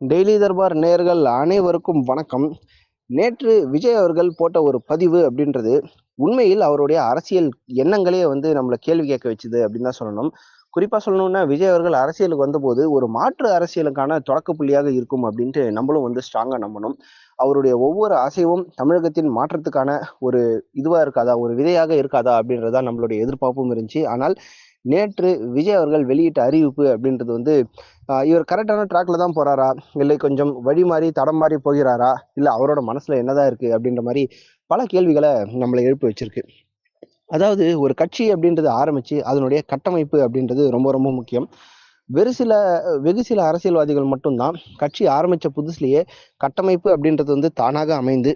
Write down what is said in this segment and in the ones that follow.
Daily Darbar நேயர்கள் அனைவருக்கும் வணக்கம். நேற்று விஜய் அவர்கள் போட்ட ஒரு பதிவு அப்படின்றது உண்மையில் அவருடைய அரசியல் எண்ணங்களே வந்து நம்மளை கேள்வி கேட்க வச்சுது அப்படின்னு தான் சொல்லணும். குறிப்பாக சொல்லணும்னா விஜய் அவர்கள் அரசியலுக்கு வந்தபோது ஒரு மாற்று அரசியலுக்கான தொடக்க புள்ளியாக இருக்கும் அப்படின்ட்டு நம்மளும் வந்து ஸ்ட்ராங்காக நம்பணும். அவருடைய ஒவ்வொரு அசைவும் தமிழகத்தின் மாற்றத்துக்கான ஒரு இதுவாக இருக்காதா ஒரு விதையாக இருக்காதா அப்படின்றதா நம்மளுடைய எதிர்பார்ப்பும் இருந்துச்சு. ஆனால் நேற்று விஜய் அவர்கள் வெளியிட்ட அறிவிப்பு அப்படின்றது வந்து இவர் கரெக்டான ட்ராக்ல தான் போறாரா? இல்லை கொஞ்சம் வழி மாறி தடம் மாறி போகிறாரா? இல்லை அவரோட மனசுல என்னதான் இருக்கு அப்படின்ற மாதிரி பல கேள்விகளை நம்மளை எழுப்பி வச்சிருக்கு. அதாவது ஒரு கட்சி அப்படின்றது ஆரம்பிச்சு அதனுடைய கட்டமைப்பு அப்படின்றது ரொம்ப ரொம்ப முக்கியம். வெறு சில வெகு சில அரசியல்வாதிகள் மட்டும்தான் கட்சி ஆரம்பித்த புதுசுலேயே கட்டமைப்பு அப்படின்றது வந்து தானாக அமைந்து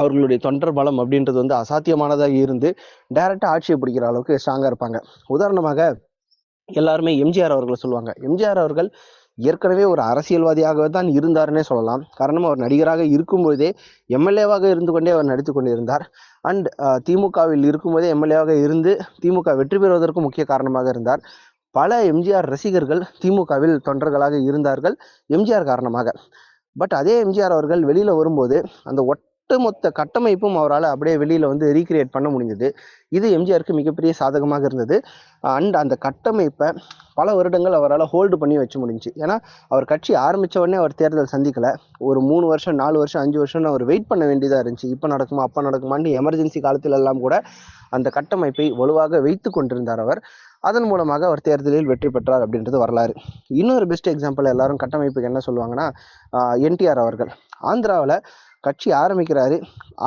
அவர்களுடைய தொண்டர் பலம் அப்படின்றது வந்து அசாத்தியமானதாக இருந்து டைரெக்டாக ஆட்சியை பிடிக்கிற அளவுக்கு ஸ்ட்ராங்காக இருப்பாங்க. உதாரணமாக எல்லாருமே எம்ஜிஆர் அவர்களை சொல்லுவாங்க. எம்ஜிஆர் அவர்கள் ஏற்கனவே ஒரு அரசியல்வாதியாகவே தான் இருந்தாருன்னே சொல்லலாம். காரணம் அவர் நடிகராக இருக்கும்போதே எம்எல்ஏவாக இருந்து கொண்டே அவர் நடித்து கொண்டிருந்தார். அண்ட் திமுகவில் இருக்கும்போதே எம்எல்ஏவாக இருந்து திமுக வெற்றி பெறுவதற்கு முக்கிய காரணமாக இருந்தார். பல எம்ஜிஆர் ரசிகர்கள் திமுகவில் தொண்டர்களாக இருந்தார்கள் எம்ஜிஆர் காரணமாக. பட் அதே எம்ஜிஆர் அவர்கள் வெளியில் வரும்போது அந்த ஒட் ஒட்டுமொத்த கட்டமைப்பும் அவரால் அப்படியே வெளியில் வந்து ரீக்ரியேட் பண்ண முடிஞ்சது. இது எம்ஜிஆருக்கு மிகப்பெரிய சாதகமாக இருந்தது. அண்ட் அந்த கட்டமைப்பை பல வருடங்கள் அவரால் ஹோல்டு பண்ணி வச்சு முடிஞ்சு. ஏன்னா அவர் கட்சி ஆரம்பித்த உடனே அவர் தேர்தல் சந்திக்கலை. ஒரு மூணு வருஷம் நாலு வருஷம் அஞ்சு வருஷம்னு அவர் வெயிட் பண்ண வேண்டியதாக இருந்துச்சு. இப்போ நடக்குமா அப்போ நடக்குமான்னு எமர்ஜென்சி காலத்தில் எல்லாம் கூட அந்த கட்டமைப்பை வலுவாக வைத்து கொண்டிருந்தார் அவர். அதன் மூலமாக அவர் தேர்தலில் வெற்றி பெற்றார் அப்படின்றது வரலாறு. இன்னொரு பெஸ்ட் எக்ஸாம்பிள் எல்லாரும் கட்டமைப்புக்கு என்ன சொல்லுவாங்கன்னா என்டிஆர் அவர்கள். ஆந்திராவில் கட்சி ஆரம்பிக்கிறாரு.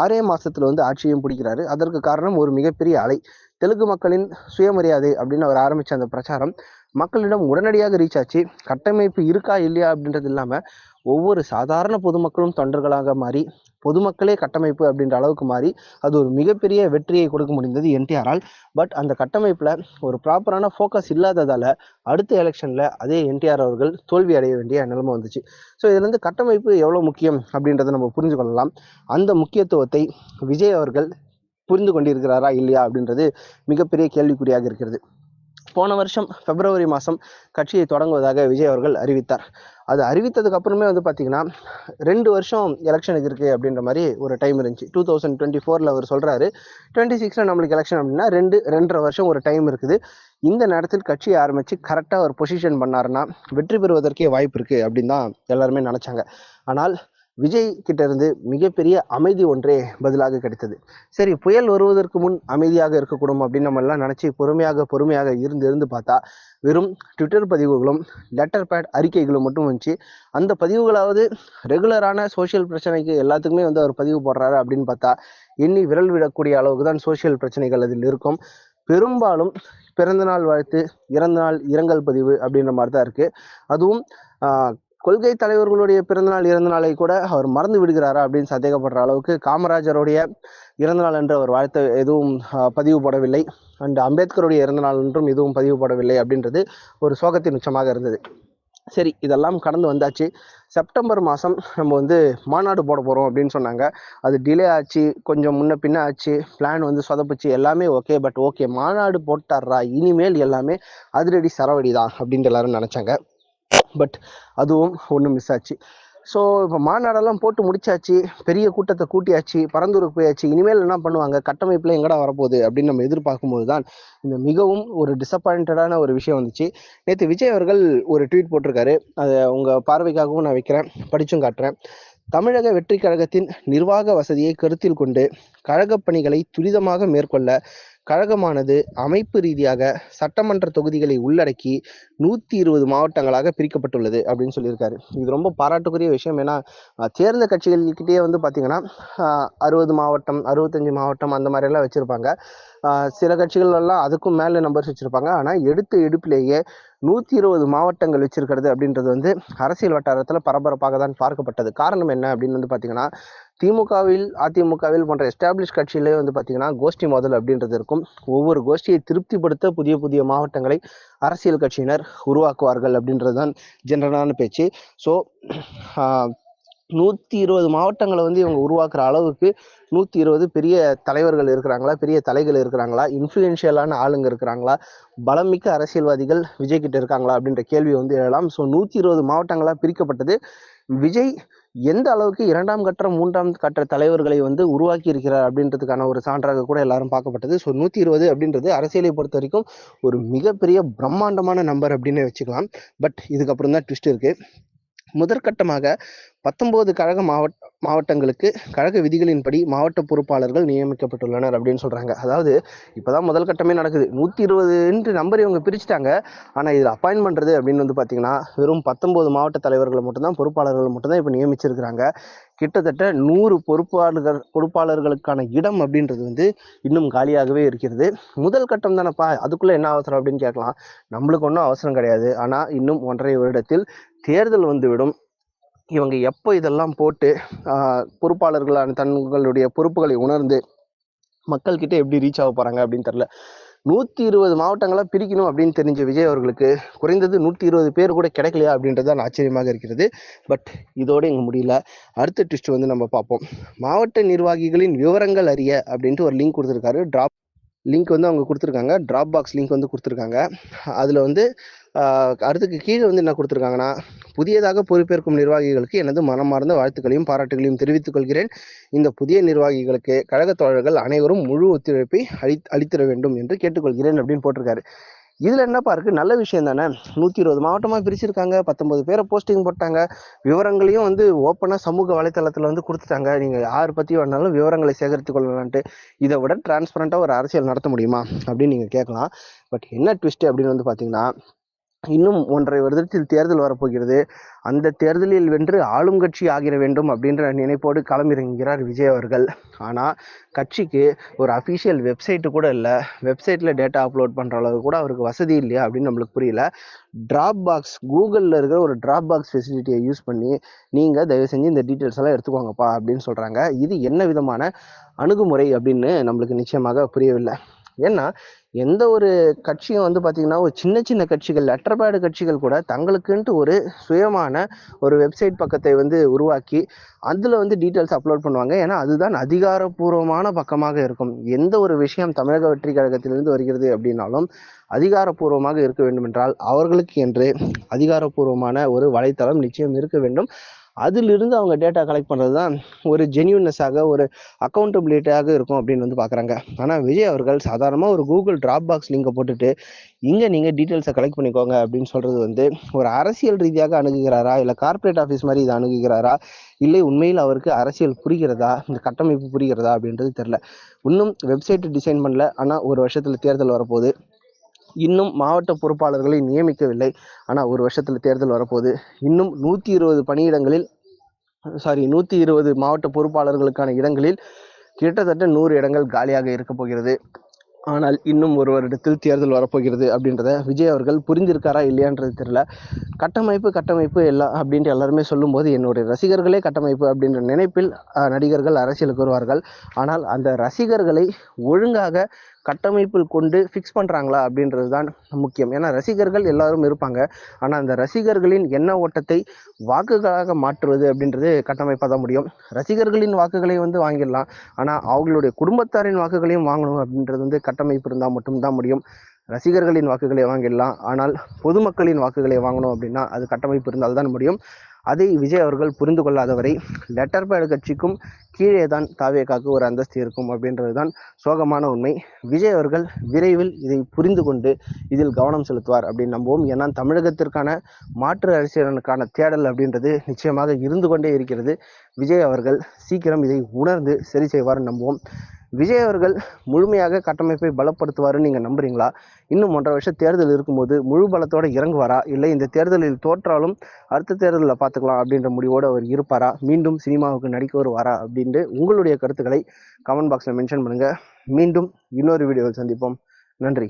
ஆறே மாசத்துல வந்து ஆட்சியும் பிடிக்கிறாரு. அதற்கு காரணம் ஒரு மிகப்பெரிய அலை. தெலுங்கு மக்களின் சுயமரியாதை அப்படின்னு அவர் ஆரம்பிச்ச அந்த பிரச்சாரம் மக்களிடம் உடனடியாக ரீச் ஆச்சு. கட்டமைப்பு இருக்கா இல்லையா அப்படின்றது இல்லாம ஒவ்வொரு சாதாரண பொதுமக்களும் தொண்டர்களாக மாறி பொதுமக்களே கட்டமைப்பு அப்படின்ற அளவுக்கு மாறி அது ஒரு மிகப்பெரிய வெற்றியை கொடுக்க முடிந்தது என்டிஆரால். பட் அந்த கட்டமைப்பில் ஒரு ப்ராப்பரான ஃபோக்கஸ் இல்லாததால் அடுத்த எலெக்ஷனில் அதே என்டிஆர் அவர்கள் தோல்வி அடைய வேண்டிய நிலைமை வந்துச்சு. ஸோ இதுலேருந்து கட்டமைப்பு எவ்வளோ முக்கியம் அப்படின்றத நம்ம புரிஞ்சு கொள்ளலாம். அந்த முக்கியத்துவத்தை விஜய் அவர்கள் புரிந்து கொண்டிருக்கிறாரா இல்லையா அப்படின்றது மிகப்பெரிய கேள்விக்குறியாக இருக்கிறது. போன வருஷம் பிப்ரவரி மாதம் கட்சியை தொடங்குவதாக விஜய் அவர்கள் அறிவித்தார். அது அறிவித்ததுக்கு அப்புறமே வந்து பார்த்தீங்கன்னா ரெண்டு வருஷம் எலெக்ஷனுக்கு இருக்குது அப்படின்ற மாதிரி ஒரு டைம் இருந்துச்சு. டூ தௌசண்ட் டுவெண்ட்டி ஃபோரில் அவர் சொல்கிறாரு டுவெண்ட்டி சிக்ஸில் நம்மளுக்கு எலெக்ஷன் அப்படின்னா ரெண்டு ரெண்டரை வருஷம் ஒரு டைம் இருக்குது. இந்த நேரத்தில் கட்சியை ஆரம்பித்து கரெக்டாக ஒரு பொசிஷன் பண்ணாருன்னா வெற்றி பெறுவதற்கே வாய்ப்பு இருக்குது அப்படின்னு தான் எல்லாருமே நினச்சாங்க. ஆனால் விஜய் கிட்ட இருந்து மிகப்பெரிய அமைதி ஒன்றே பதிலாக கிடைத்தது. சரி புயல் வருவதற்கு முன் அமைதியாக இருக்கக்கூடும் அப்படின்னு நம்ம எல்லாம் நினைச்சு பொறுமையாக பொறுமையாக இருந்து இருந்து பார்த்தா வெறும் ட்விட்டர் பதிவுகளும் லெட்டர் பேட் அறிக்கைகளும் மட்டும் வந்துச்சு அந்த பதிவுகளாவது ரெகுலரான சோஷியல் பிரச்சனைக்கு எல்லாத்துக்குமே வந்து அவர் பதிவு போடுறாரு அப்படின்னு பார்த்தா எண்ணி விரல் விடக்கூடிய அளவுக்கு தான் சோஷியல் பிரச்சனைகள் அதில் இருக்கும். பெரும்பாலும் பிறந்தநாள் வாழ்த்து இறந்த நாள் இரங்கல் பதிவு அப்படின்ற மாதிரி தான் இருக்குது அதுவும் கொள்கை தலைவர்களுடைய பிறந்தநாள் இறந்த நாளை கூட அவர் மறந்து விடுகிறாரா அப்படின்னு சந்தேகப்படுற அளவுக்கு காமராஜருடைய இறந்த நாள் என்று அவர் வாழ்த்து எதுவும் ஆஹ், பதிவு போடவில்லை. அண்ட் அம்பேத்கருடைய இறந்த நாள் என்றும் எதுவும் பதிவு போடவில்லை அப்படின்றது ஒரு சோகத்தின் உச்சமாக இருந்தது. சரி இதெல்லாம் கடந்து வந்தாச்சு. செப்டம்பர் மாதம் நம்ம வந்து மாநாடு போட போகிறோம் அப்படின்னு சொன்னாங்க. அது டிலே ஆச்சு கொஞ்சம் முன்ன பின்ன ஆச்சு பிளான் வந்து சொதப்புச்சு எல்லாமே ஓகே பட் ஓகே மாநாடு போட்டார்றா இனிமேல் எல்லாமே அதிரடி சரவடி தான் அப்படின்ட்டு எல்லாரும் நினச்சாங்க. பட் அதுவும் ஒன்று மிஸ் ஆச்சு. ஸோ இப்போ மாநாடெல்லாம் போட்டு முடிச்சாச்சு. பெரிய கூட்டத்தை கூட்டியாச்சு. பரந்தூருக்கு போயாச்சு. இனிமேல் என்ன பண்ணுவாங்க? கட்டமைப்பில் எங்கடா வரப்போகுது? அப்படின்னு நம்ம எதிர்பார்க்கும்போது தான் இந்த மிகவும் ஒரு டிசப்பாயிண்டடான ஒரு விஷயம் வந்துச்சு. நேற்று விஜய் அவர்கள் ஒரு ட்வீட் போட்டிருக்காரு. அதை உங்கள் பார்வைக்காகவும் நான் வைக்கிறேன். படித்தும் காட்டுறேன். தமிழக வெற்றி கழகத்தின் நிர்வாக வசதியை கருத்தில் கொண்டு கழகப் பணிகளை துரிதமாக மேற்கொள்ள கழகமானது அமைப்பு ரீதியாக சட்டமன்ற தொகுதிகளை உள்ளடக்கி நூற்றி இருபது மாவட்டங்களாக பிரிக்கப்பட்டுள்ளது அப்படின்னு சொல்லியிருக்காரு. இது ரொம்ப பாராட்டுக்குரிய விஷயம். ஏன்னா சேர்ந்த தேர்ந்த கட்சிகள்கிட்டயே வந்து பார்த்திங்கன்னா அறுபது மாவட்டம் அறுபத்தஞ்சு மாவட்டம் அந்த மாதிரி எல்லாம் சில கட்சிகள் எல்லாம் அதுக்கும் மேலே நம்பர்ஸ் வச்சுருப்பாங்க. ஆனால் எடுத்த எடுப்பிலேயே நூற்றி இருபது மாவட்டங்கள் வச்சிருக்கிறது அப்படின்றது வந்து அரசியல் வட்டாரத்தில் பரபரப்பாக தான் பார்க்கப்பட்டது. காரணம் என்ன அப்படின்னு வந்து பார்த்திங்கன்னா திமுகவில் அதிமுகவில் போன்ற எஸ்டாப்ளிஷ் கட்சியிலே வந்து பார்த்திங்கன்னா கோஷ்டி மோதல் அப்படின்றது இருக்கும். ஒவ்வொரு கோஷ்டியை திருப்திப்படுத்த புதிய புதிய மாவட்டங்களை அரசியல் கட்சியினர் உருவாக்குவார்கள் அப்படின்றது தான் ஜென்ரலான பேச்சு. ஸோ நூற்றி இருபது மாவட்டங்களை வந்து இவங்க உருவாக்குற அளவுக்கு நூற்றி இருபது பெரிய தலைவர்கள் இருக்கிறாங்களா பெரிய தலைகள் இருக்கிறாங்களா இன்ஃப்ளூயன்ஷியலான ஆளுங்க இருக்கிறாங்களா பலமிக்க அரசியல்வாதிகள் விஜய் கிட்ட இருக்காங்களா அப்படின்ற கேள்வி வந்து எழலாம். ஸோ நூற்றி இருபது மாவட்டங்களாக பிரிக்கப்பட்டது. விஜய் எந்த அளவுக்கு இரண்டாம் கட்ட மூன்றாம் கட்ட தலைவர்களை வந்து உருவாக்கி இருக்கிறார் அப்படின்றதுக்கான ஒரு சான்றாக கூட எல்லாரும் பார்க்கப்பட்டது. ஸோ நூற்றி இருபது அப்படின்றது அரசியலை பொறுத்த வரைக்கும் ஒரு மிகப்பெரிய பிரம்மாண்டமான நம்பர் அப்படின்னு வச்சுக்கலாம். பட் இதுக்கப்புறம் தான் ட்விஸ்ட் இருக்கு. முதற்கட்டமாக பத்தொம்போது கழக மாவட்ட மாவட்டங்களுக்கு கழக விதிகளின்படி மாவட்ட பொறுப்பாளர்கள் நியமிக்கப்பட்டுள்ளனர் அப்படின்னு சொல்கிறாங்க அதாவது இப்போ தான் முதல் கட்டமே நடக்குது. நூற்றி இருபதுன்ட்டு நம்பர் இவங்க பிரிச்சுட்டாங்க. ஆனால் இதில் அப்பாயின் பண்ணுறது அப்படின்னு வந்து பார்த்தீங்கன்னா வெறும் பத்தொம்போது மாவட்ட தலைவர்களை மட்டும்தான் பொறுப்பாளர்கள் மட்டும்தான் இப்போ நியமிச்சிருக்கிறாங்க. கிட்டத்தட்ட நூறு பொறுப்பாளர்கள் பொறுப்பாளர்களுக்கான இடம் அப்படின்றது வந்து இன்னும் காலியாகவே இருக்கிறது. முதல் கட்டம் தானப்பா? அதுக்குள்ளே என்ன அவசரம் அப்படின்னு கேட்கலாம். நம்மளுக்கு ஒன்றும் அவசரம் கிடையாது. ஆனால் இன்னும் ஒன்றரை வருடத்தில் தேர்தல் வந்துவிடும். இவங்க எப்போ இதெல்லாம் போட்டு பொறுப்பாளர்களான தங்களுடைய பொறுப்புகளை உணர்ந்து மக்கள்கிட்ட எப்படி ரீச் ஆக போகிறாங்க அப்படின்னு தெரில நூற்றி இருபது மாவட்டங்களாக பிரிக்கணும் அப்படின்னு தெரிஞ்ச விஜய் அவர்களுக்கு குறைந்தது நூற்றி இருபது பேர் கூட கிடைக்கலையா அப்படின்றது தான் ஆச்சரியமாக இருக்கிறது. பட் இதோட இங்கே முடியல. அடுத்த ட்விஸ்ட் வந்து நம்ம பார்ப்போம். மாவட்ட நிர்வாகிகளின் விவரங்கள் அறிய அப்படின்ட்டு ஒரு லிங்க் கொடுத்துருக்காரு. ட்ராப் லிங்க் வந்து அவங்க கொடுத்துருக்காங்க. ட்ராப் பாக்ஸ் லிங்க் வந்து கொடுத்துருக்காங்க. அதில் வந்து அடுத்துக்கு கீழே வந்து என்ன கொடுத்துருக்காங்கன்னா புதியதாக பொறுப்பேற்கும் நிர்வாகிகளுக்கு எனது மனமார்ந்த வாழ்த்துக்களையும் பாராட்டுகளையும் தெரிவித்துக் கொள்கிறேன். இந்த புதிய நிர்வாகிகளுக்கு கழகத் தோழர்கள் அனைவரும் முழு ஒத்துழைப்பை அளி அளித்திட வேண்டும் என்று கேட்டுக்கொள்கிறேன் அப்படின்னு போட்டிருக்காரு. இதில் என்னப்பா இருக்குது நல்ல விஷயம் தானே? நூற்றி இருபது மாவட்டமாக பிரிச்சிருக்காங்க. பத்தொம்பது பேரை போஸ்டிங் போட்டாங்க. விவரங்களையும் வந்து ஓப்பனாக சமூக வலைத்தளத்தில் வந்து கொடுத்துட்டாங்க. நீங்கள் யார் பற்றி வேணாலும் விவரங்களை சேகரித்து கொள்ளலான்ட்டு இதை விட டிரான்ஸ்பரண்ட்டாக ஒரு அரசியல் நடத்த முடியுமா? அப்படின்னு நீங்கள் கேட்கலாம். பட் என்ன ட்விஸ்ட்டு அப்படின்னு வந்து பார்த்தீங்கன்னா இன்னும் ஒன்றரை வருடத்தில் தேர்தல் வரப்போகிறது. அந்த தேர்தலில் வென்று ஆளும் கட்சி ஆகிட வேண்டும் அப்படின்ற நினைப்போடு களமிறங்குகிறார் விஜய் அவர்கள். ஆனால் கட்சிக்கு ஒரு அஃபிஷியல் வெப்சைட்டு கூட இல்லை. வெப்சைட்டில் டேட்டா அப்லோட் பண்ணுற அளவுக்கு கூட அவருக்கு வசதி இல்லையா அப்படின்னு நம்மளுக்கு புரியல. ட்ராப் பாக்ஸ் கூகுளில் இருக்கிற ஒரு ட்ராப் பாக்ஸ் ஃபெசிலிட்டியை யூஸ் பண்ணி நீங்கள் தயவு செஞ்சு இந்த டீட்டெயில்ஸ் எல்லாம் எடுத்துக்கோங்கப்பா அப்படின்னு சொல்கிறாங்க இது என்ன விதமான அணுகுமுறை அப்படின்னு நம்மளுக்கு நிச்சயமாக புரியவில்லை. ஏன்னா எந்த ஒரு கட்சியும் வந்து பார்த்தீங்கன்னா ஒரு சின்ன சின்ன கட்சிகள் லெட்டர் பேடு கட்சிகள் கூட தங்களுக்குன்ட்டு ஒரு சுயமான ஒரு வெப்சைட் பக்கத்தை வந்து உருவாக்கி அதில் வந்து டீட்டெயில்ஸ் அப்லோட் பண்ணுவாங்க. ஏன்னா அதுதான் அதிகாரப்பூர்வமான பக்கமாக இருக்கும். எந்த ஒரு விஷயம் தமிழக வெற்றி கழகத்திலிருந்து வருகிறது அப்படின்னாலும் அதிகாரப்பூர்வமாக இருக்க வேண்டும் என்றால் அவர்களுக்கு என்று அதிகாரப்பூர்வமான ஒரு வலைத்தளம் நிச்சயம் இருக்க வேண்டும். அதிலிருந்து அவங்க டேட்டா கலெக்ட் பண்ணுறது தான் ஒரு ஜென்யூன்னஸாக ஒரு அக்கௌண்டபிலிட்டியாக இருக்கும் அப்படின்னு வந்து பார்க்குறாங்க ஆனால் விஜய் அவர்கள் சாதாரணமாக ஒரு கூகுள் ட்ராப் பாக்ஸ் லிங்கை போட்டுட்டு இங்கே நீங்கள் டீட்டெயில்ஸை கலெக்ட் பண்ணிக்கோங்க அப்படின்னு சொல்கிறது வந்து ஒரு அரசியல் ரீதியாக அணுகுகிறாரா? இல்லை கார்ப்பரேட் ஆஃபீஸ் மாதிரி இதை அணுகுகிறாரா? இல்லை உண்மையில் அவருக்கு அரசியல் புரிகிறதா? இந்த கட்டமைப்பு புரிகிறதா? அப்படின்றது தெரில இன்னும் வெப்சைட் டிசைன் பண்ணல. ஆனால் ஒரு வருஷத்தில் தேர்தல் வரப்போகுது. இன்னும் மாவட்ட பொறுப்பாளர்களை நியமிக்கவில்லை. ஆனால் ஒரு வருஷத்தில் தேர்தல் வரப்போகுது. இன்னும் நூற்றி இருபது பணியிடங்களில் சாரி நூற்றி இருபது மாவட்ட பொறுப்பாளர்களுக்கான இடங்களில் கிட்டத்தட்ட நூறு இடங்கள் காலியாக இருக்க போகிறது. ஆனால் இன்னும் ஒரு வருடத்தில் தேர்தல் வரப்போகிறது அப்படின்றத விஜய் அவர்கள் புரிந்திருக்காரா இல்லையான்றது தெரியல. கட்டமைப்பு கட்டமைப்பு எல்லாம் அப்படின்ட்டு எல்லாருமே சொல்லும்போது என்னுடைய ரசிகர்களே கட்டமைப்பு அப்படின்ற நினைப்பில் நடிகர்கள் அரசியலுக்கு வருவார்கள். ஆனால் அந்த ரசிகர்களை ஒழுங்காக கட்டமைப்பில் கொண்டு ஃபிக்ஸ் பண்ணுறாங்களா அப்படின்றது தான் முக்கியம். ஏன்னா ரசிகர்கள் எல்லாரும் இருப்பாங்க. ஆனால் அந்த ரசிகர்களின் எண்ண ஓட்டத்தை வாக்குகளாக மாற்றுவது அப்படின்றது கட்டமைப்பாக தான் முடியும். ரசிகர்களின் வாக்குகளை வந்து வாங்கிடலாம். ஆனால் அவங்களுடைய குடும்பத்தாரின் வாக்குகளையும் வாங்கணும் அப்படின்றது வந்து கட்டமைப்பு இருந்தால் மட்டும்தான் முடியும். ரசிகர்களின் வாக்குகளை வாங்கிடலாம். ஆனால் பொதுமக்களின் வாக்குகளை வாங்கணும் அப்படின்னா அது கட்டமைப்பு இருந்தால் தான் முடியும். அதை விஜய் அவர்கள் புரிந்து கொள்ளாதவரை லெட்டர் பேட் கட்சிக்கும் கீழே தான் தாவேக்காக்கு ஒரு அந்தஸ்து இருக்கும் அப்படின்றது தான் சோகமான உண்மை. விஜய் அவர்கள் விரைவில் இதை புரிந்து கொண்டு இதில் கவனம் செலுத்துவார் அப்படின்னு நம்புவோம். ஏன்னா தமிழகத்திற்கான மாற்று அரசியலுக்கான தேடல் அப்படின்றது நிச்சயமாக இருந்து கொண்டே இருக்கிறது. விஜய் அவர்கள் சீக்கிரம் இதை உணர்ந்து சரி செய்வார் நம்புவோம். விஜய் அவர்கள் முழுமையாக கட்டமைப்பை பலப்படுத்துவாருன்னு நீங்கள் நம்புறீங்களா? இன்னும் ஒன்றரை வருஷம் தேர்தல் இருக்கும்போது முழு பலத்தோடு இறங்குவாரா? இல்லை இந்த தேர்தலில் தோற்றாலும் அடுத்த தேர்தலில் பார்த்துக்கலாம் அப்படின்ற முடிவோடு அவர் இருப்பாரா? மீண்டும் சினிமாவுக்கு நடிக்க வருவாரா? அப்படின்ட்டு உங்களுடைய கருத்துக்களை கமெண்ட் பாக்ஸில் மென்ஷன் பண்ணுங்கள் மீண்டும் இன்னொரு வீடியோவில் சந்திப்போம். நன்றி.